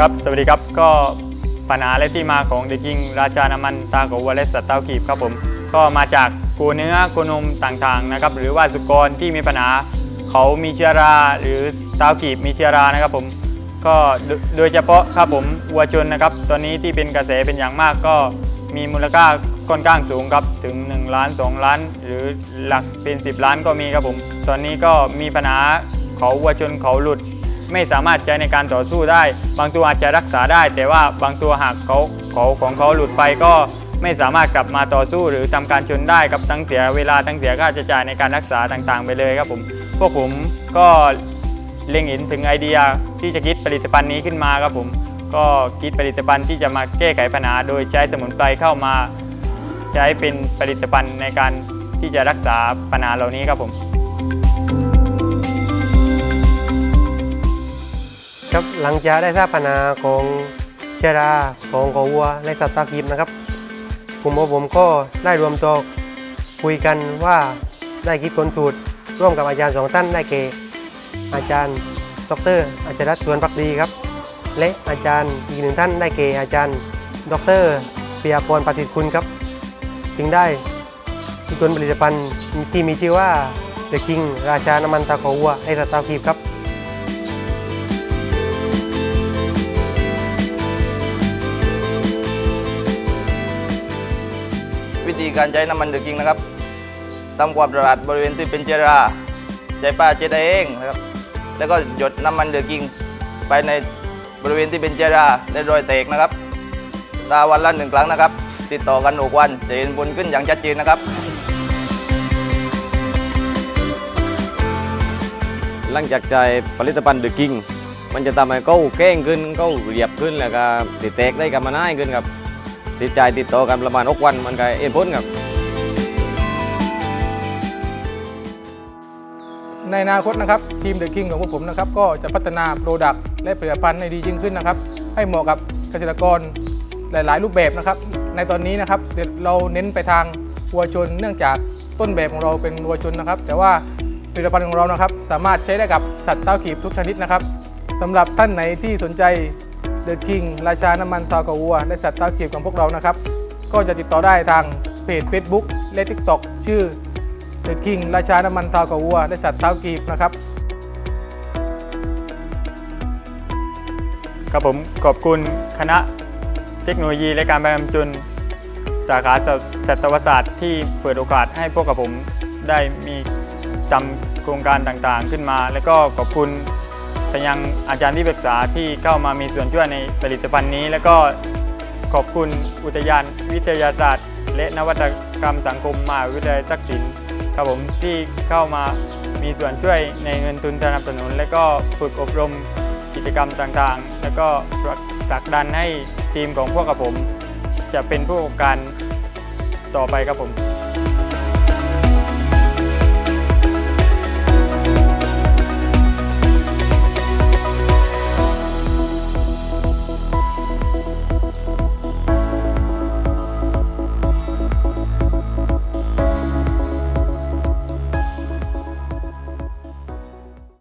ครับสวัสดีครับก็ปัญหาและที่มาของเด็กหญิงราชาน้ำมันตาโกวาเลสสัตว์เต้าขีบครับผมก็มาจากกูเนื้อกูนมต่างๆนะครับหรือว่าสุกรที่มีปัญหาเขามีเชื้อรา หรือเต้าขีบมีเชื้อรานะครับผมก็โดโดยเฉพาะครับผมวัวชนนะครับ ตอนนี้ที่เป็นกระแสเป็นอย่างมากก็มีมูลค่าค่อนข้างสูงครับถึง 1 ล้าน 2 ล้าน หรือหลักเป็น 10 ล้านก็มีครับผม ตอนนี้ก็มีปัญหาเขาวัวชนเขาหลุด ไม่สามารถใช้ในการต่อสู้ได้ บางตัวอาจจะรักษาได้ แต่ว่าบางตัวหากเขาเขาของเขาหลุดไปก็ไม่สามารถกลับมาต่อสู้หรือทำการชนได้ครับทั้งเสียเวลาทั้งเสียค่าใช้จ่ายในการรักษาต่างๆ ไปเลยครับผมพวกผมก็เล็งเห็นถึงไอเดียที่จะคิดผลิตภัณฑ์นี้ขึ้นมาครับผมก็คิดผลิตภัณฑ์ที่จะมาแก้ไขปัญหา โดยใช้สมุนไพรเข้ามา ใช้เป็นผลิตภัณฑ์ในการที่จะรักษาปัญหาเหล่านี้ครับผม ครับหลังจากได้ทราบปัญหาของเชื้อราของกวัวและสัตว์ตาคีบนะครับกลุ่มของผมก็ได้รวมตัวคุยกันว่าได้คิดค้นสูตร ร่วมกับอาจารย์สองท่านได้แก่อาจารย์ ดรอาจารย์รัตน์ชวนพักดีครับ และอาจารย์อีกหนึ่งท่านได้แก่อาจารย์ ดรเปียพรประสิทธิ์คุณครับ จึงได้คิดค้นผลิตภัณฑ์ที่มีชื่อว่า The King ราชาน้ำมันตาขอวัวและสัตว์ตาคีบครับ วิธีการใช้น้ำมันเดือดกิ้งนะครับทำความสะอาดบริเวณที่เป็นเชื้อราใช้ป้าเช็ดเองนะครับแล้วก็หยดน้ำมันเดือดกิ้งไปในบริเวณที่เป็นเชื้อราและรอยแตกนะครับตาวันละหนึ่งครั้งนะครับ ติดต่อกันหกวันจะเห็นผลขึ้นอย่างชัดเจนนะครับ หลังจากใช้ผลิตภัณฑ์เดอะกิงมันจะทำให้เขาแก้งขึ้นเขาเรียบขึ้นแล้วก็ติดแตกได้กันมาง่ายขึ้นครับ ติดใจติดต่อกันประมาณ6วันมันก็เอ็นพ้นครับ ในอนาคตนะครับทีมเดอะคิงของพวกผมนะครับก็จะพัฒนาโปรดักต์และผลิตภัณฑ์ให้ดียิ่งขึ้นนะครับ ให้เหมาะกับเกษตรกรหลาย ๆ รูปแบบนะครับ ในตอนนี้นะครับเราเน้นไปทางวัวชน เนื่องจากต้นแบบของเราเป็นวัวชนนะครับ แต่ว่าผลิตภัณฑ์ของเรานะครับ สามารถใช้ได้กับสัตว์เต้าขีบทุกชนิดนะครับสำหรับท่านไหนที่สนใจ เดอะคิงราชาน้ำมันทากวัว และสัตว์เต้าขีบของพวกเรานะครับ ก็จะติดต่อได้ทางเพจ Facebook และ TikTok ชื่อ The King ราชาน้ำมันเท้ากวัว และสัตว์เท้ากีบนะครับครับผมขอบคุณคณะเทคโนโลยีและการประจุนสาขาสัตวศาสตร์ที่เปิดโอกาสให้พวกกับผมได้มีจำโครงการต่างๆขึ้นมา แล้วก็ขอบคุณ ไปยังอาจารย์ที่ปรึกษาที่เข้ามามีส่วนช่วยในผลิตภัณฑ์นี้ แล้วก็ขอบคุณอุทยานวิทยาศาสตร์ และนวัตกรรมสังคมมหาวิทยาลัยทักษิณครับผมที่เข้ามามีส่วนช่วยในเงินทุนสนับสนุน และก็ฝึกอบรมกิจกรรมต่างๆ แล้วก็ผลักดันให้ทีมของพวกกับผม จะเป็นผู้ประกอบการต่อไปครับผม